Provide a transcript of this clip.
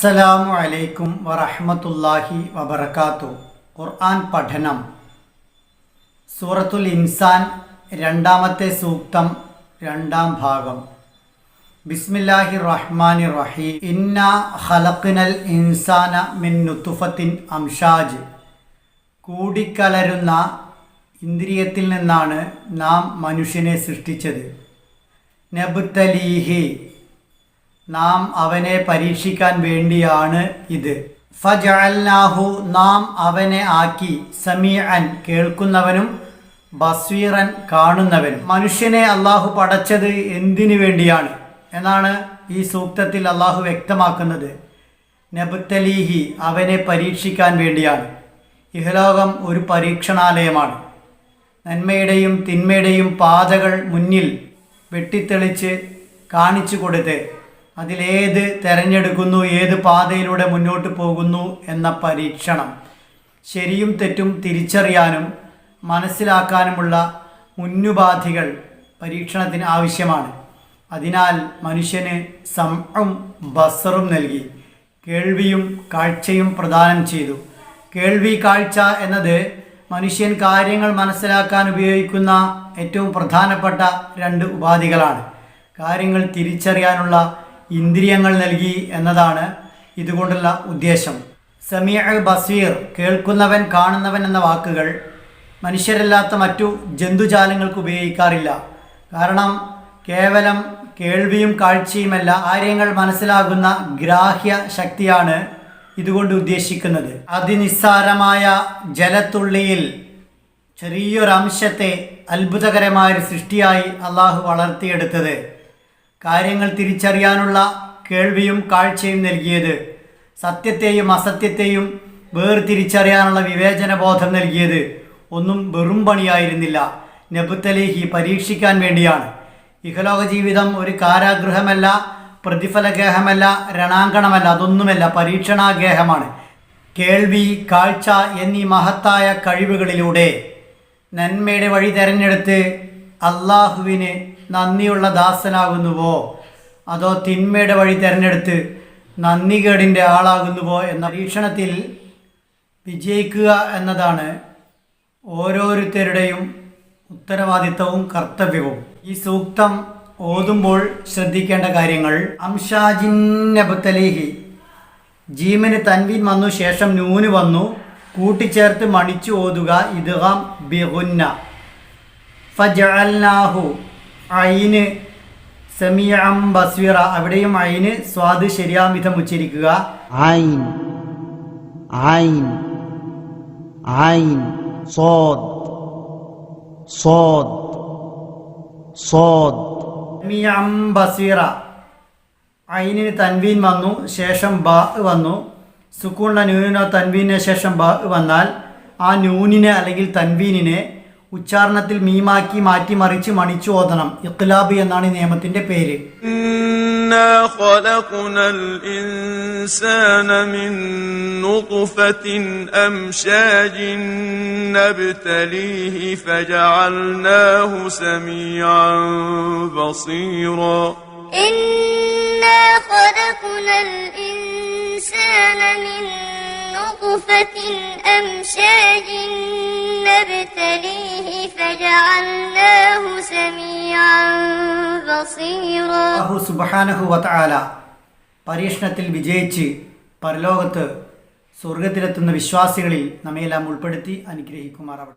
അസ്സലാമു അലൈക്കും വറഹ്മത്തുള്ളാഹി വബറകാത്തു. ഖുർആൻ പഠനം. സൂറത്തുൽ ഇൻസാൻ രണ്ടാമത്തെ സൂക്തം രണ്ടാം ഭാഗം. ബിസ്മില്ലാഹി റഹ്മാനി റഹീം ഇന്ന ഖലഖ്നൽ ഇൻസാന മിൻ നുത്തുഫത്തിൻ അംഷാജ് കൂടിക്കലരുന്ന ഇന്ദ്രിയത്തിൽ നിന്നാണ് നാം മനുഷ്യനെ സൃഷ്ടിച്ചത്. നബുത്തലീഹി നാം അവനെ പരീക്ഷിക്കാൻ വേണ്ടിയാണ് ഇത്. ഫജഅൽനാഹു നാം അവനെ ആക്കി സമീഅൻ കേൾക്കുന്നവനും ബസ്വീറൻ കാണുന്നവനും. മനുഷ്യനെ അള്ളാഹു പടച്ചത് എന്തിനു വേണ്ടിയാണ്? എന്നാണ് ഈ സൂക്തത്തിൽ അള്ളാഹു വ്യക്തമാക്കുന്നത്. നബുത്തലീഹി അവനെ പരീക്ഷിക്കാൻ വേണ്ടിയാണ്. ഇഹലോകം ഒരു പരീക്ഷണാലയമാണ്. നന്മയുടെയും തിന്മയുടെയും പാതകൾ മുന്നിൽ വെട്ടിത്തെളിച്ച് കാണിച്ചു കൊടുത്ത് അതിലേത് തിരഞ്ഞെടുക്കുന്നു ഏത് പാതയിലൂടെ മുന്നോട്ട് പോകുന്നു എന്ന പരീക്ഷണം. ശരിയും തെറ്റും തിരിച്ചറിയാനും മനസ്സിലാക്കാനുമുള്ള മുന്നുപാധികൾ പരീക്ഷണത്തിന് ആവശ്യമാണ്. അതിനാൽ മനുഷ്യന് സംഉം ബസറും നൽകി കേൾവിയും കാഴ്ചയും പ്രദാനം ചെയ്തു. കേൾവി കാഴ്ച എന്നത് മനുഷ്യൻ കാര്യങ്ങൾ മനസ്സിലാക്കാൻ ഉപയോഗിക്കുന്ന ഏറ്റവും പ്രധാനപ്പെട്ട രണ്ട് ഉപാധികളാണ്. കാര്യങ്ങൾ തിരിച്ചറിയാനുള്ള ഇന്ദ്രിയങ്ങൾ നൽകി എന്നതാണ് ഇതുകൊണ്ടുള്ള ഉദ്ദേശം. സമീഅ ബസീർ കേൾക്കുന്നവൻ കാണുന്നവൻ എന്ന വാക്കുകൾ മനുഷ്യരല്ലാത്ത മറ്റു ജന്തുജാലങ്ങൾക്ക് ഉപയോഗിക്കാറില്ല. കാരണം കേവലം കേൾവിയും കാഴ്ചയുമല്ല ആര്യങ്ങൾ മനസ്സിലാകുന്ന ഗ്രാഹ്യ ശക്തിയാണ് ഇതുകൊണ്ട് ഉദ്ദേശിക്കുന്നത്. അതിനിസ്സാരമായ ജലത്തുള്ളിയിൽ ചെറിയൊരംശത്തെ അത്ഭുതകരമായൊരു സൃഷ്ടിയായി അള്ളാഹു വളർത്തിയെടുത്തത്. കാര്യങ്ങൾ തിരിച്ചറിയാനുള്ള കേൾവിയും കാഴ്ചയും നൽകിയത് സത്യത്തെയും അസത്യത്തെയും വേർതിരിച്ചറിയാനുള്ള വിവേചന ബോധം നൽകിയത് ഒന്നും വെറും പണിയായിരുന്നില്ല. നബുത്തലേഹി പരീക്ഷിക്കാൻ വേണ്ടിയാണ്. ഇഹലോക ജീവിതം ഒരു കാരാഗ്രഹമല്ല പ്രതിഫലഗേഹമല്ല രണാങ്കണമല്ല അതൊന്നുമല്ല പരീക്ഷണാഗേഹമാണ്. കേൾവി കാഴ്ച എന്നീ മഹത്തായ കഴിവുകളിലൂടെ നന്മയുടെ വഴി തിരഞ്ഞെടുത്ത് അള്ളാഹുവിന് നന്ദിയുള്ള ദാസനാകുന്നുവോ? അതോ തിന്മയുടെ വഴി തിരഞ്ഞെടുത്ത് നന്ദികേടിന്റെ ആളാകുന്നുവോ എന്ന പരീക്ഷണത്തിൽ വിജയിക്കുക എന്നതാണ് ഓരോരുത്തരുടെയും ഉത്തരവാദിത്തവും കർത്തവ്യവും. ഈ സൂക്തം ഓതുമ്പോൾ ശ്രദ്ധിക്കേണ്ട കാര്യങ്ങൾ. അംഷാജിന്നബുത്തലേഹി ജീമിന് തൻവീൻ വന്നു ശേഷം നൂന് വന്നു. കൂട്ടിച്ചേർത്ത് മണിച്ചു ഓതുക ഇദ്ഗാം ബിഗുന്ന. ഫജഅൽനാഹു ഐന് സമീഅം ബസ്വീറ അവിടെയും ഐന് സ്വാദ് ശരിയാം വിധം ഉച്ചരിക്കുക عين عين عين صاد صاد صاد സമീഅം ബസ്വീറ ഐനിന് തൻവീൻ വന്നു ശേഷം ബ വന്നു സുക്കൂണിൻ്റെ നൂനിനോ തൻവീനോ ശേഷം ബ വന്നാൽ ആ നൂനിനെ അല്ലെങ്കിൽ തൻവീനിനെ ഉച്ചാരണത്തിൽ മീമാക്കി മാറ്റിമറിച്ച് മണിച്ചു ഓതണം ഇഖ്ലാബ് എന്നാണ് ഈ നിയമത്തിൻ്റെ പേര് إنا خلقنا الإنسان من نطفة أمشاج نبتليه فجعلناه سميعا بصيرا إنا خلقنا الإنسان من نطفة أمشاج نبتليه فجعلناه سميعا بصيرا അള്ളാഹു സുബഹാനഹു വതആല പരീക്ഷണത്തിൽ വിജയിച്ച് പരലോകത്ത് സ്വർഗത്തിലെത്തുന്ന വിശ്വാസികളിൽ നമ്മയെല്ലാം ഉൾപ്പെടുത്തി അനുഗ്രഹിക്കുമാറാവട്ടെ